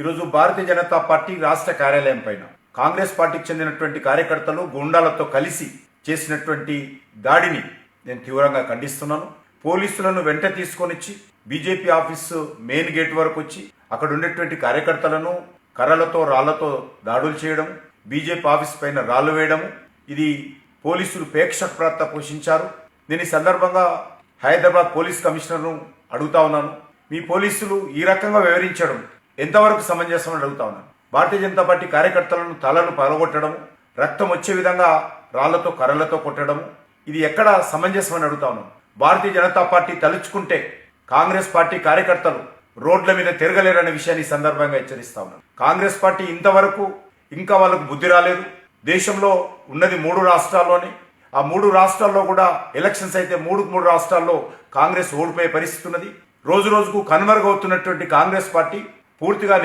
ఈరోజు భారతీయ జనతా పార్టీ రాష్ట్ర కార్యాలయం పైన కాంగ్రెస్ పార్టీకి చెందినటువంటి కార్యకర్తలు గుండాలతో కలిసి చేసినటువంటి దాడిని నేను తీవ్రంగా ఖండిస్తున్నాను. పోలీసులను వెంట తీసుకొనిచ్చి బీజేపీ ఆఫీసు మెయిన్ గేట్ వరకు వచ్చి అక్కడ ఉండేటువంటి కార్యకర్తలను కర్రలతో రాళ్ళతో దాడులు చేయడం బీజేపీ ఆఫీస్ పైన రాళ్ళు వేయడం ఇది పోలీసులు ప్రేక్షక పోషించారు. నేను ఈ సందర్భంగా హైదరాబాద్ పోలీస్ కమిషనర్ను అడుగుతా ఉన్నాను. మీ పోలీసులు ఈ రకంగా వివరించడం ఎంతవరకు సమంజసం అని అడుగుతా ఉన్నాను భారతీయ జనతా పార్టీ కార్యకర్తలను తలలు పగలగొట్టడం రక్తం వచ్చే విధంగా రాళ్ళతో కర్రలతో కొట్టడం ఇది ఎక్కడ సమంజసం అని అడుగుతా ఉన్నాను భారతీయ జనతా పార్టీ తలుచుకుంటే కాంగ్రెస్ పార్టీ కార్యకర్తలు రోడ్ల మీద తిరగలేరనే విషయాన్ని సందర్భంగా హెచ్చరిస్తా ఉన్నాను కాంగ్రెస్ పార్టీ ఇంతవరకు ఇంకా వాళ్ళకు బుద్ధి రాలేదు. దేశంలో ఉన్నది మూడు రాష్ట్రాల్లోనే. ఆ మూడు రాష్ట్రాల్లో కూడా ఎలక్షన్స్ అయితే మూడు మూడు రాష్ట్రాల్లో కాంగ్రెస్ ఓడిపోయే పరిస్థితి ఉన్నది. రోజు రోజుకు కనుమరుగవుతున్నటువంటి కాంగ్రెస్ పార్టీ పూర్తిగా